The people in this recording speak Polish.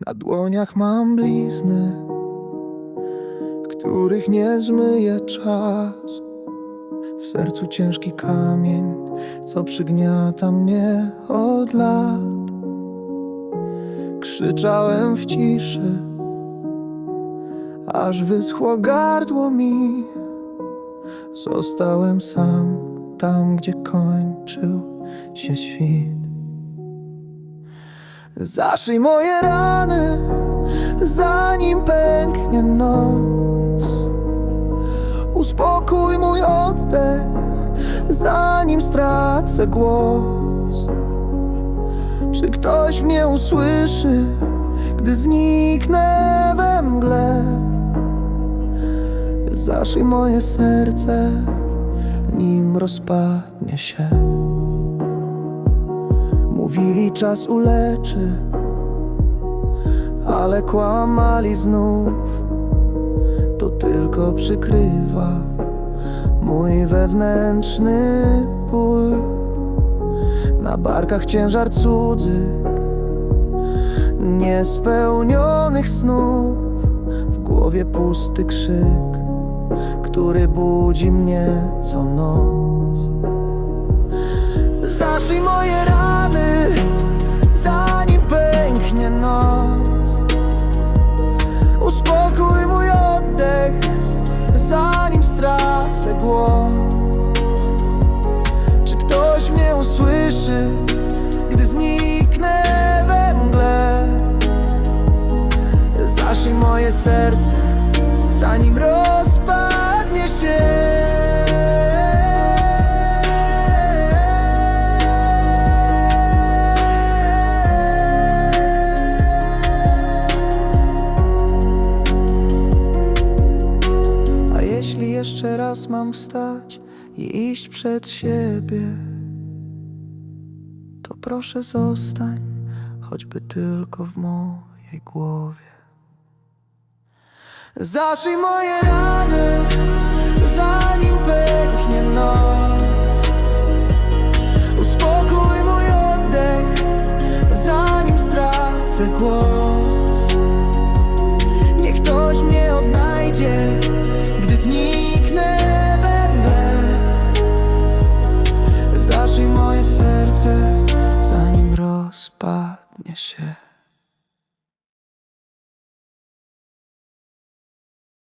Na dłoniach mam blizny, których nie zmyje czas. W sercu ciężki kamień, co przygniata mnie od lat. Krzyczałem w ciszy, aż wyschło gardło mi. Zostałem sam tam, gdzie kończył się świt. Zaszyj moje rany, zanim pęknie noc. Uspokój mój oddech, zanim stracę głos. Czy ktoś mnie usłyszy, gdy zniknę we mgle? Zaszyj moje serce, nim rozpadnie się. Mówili czas uleczy, ale kłamali znów. To tylko przykrywa mój wewnętrzny ból. Na barkach ciężar cudzy, niespełnionych snów. W głowie pusty krzyk, który budzi mnie co noc. Zaszyj moje rany, noc. Uspokój mój oddech, zanim stracę głos. Czy ktoś mnie usłyszy, gdy zniknę we mgle? Zaszyj moje serce, zanim rozpadnie mam wstać i iść przed siebie, to proszę zostań, choćby tylko w mojej głowie. Zaszyj moje rany, zanim pęknie noc. Uspokój mój oddech, zanim stracę głos. 雪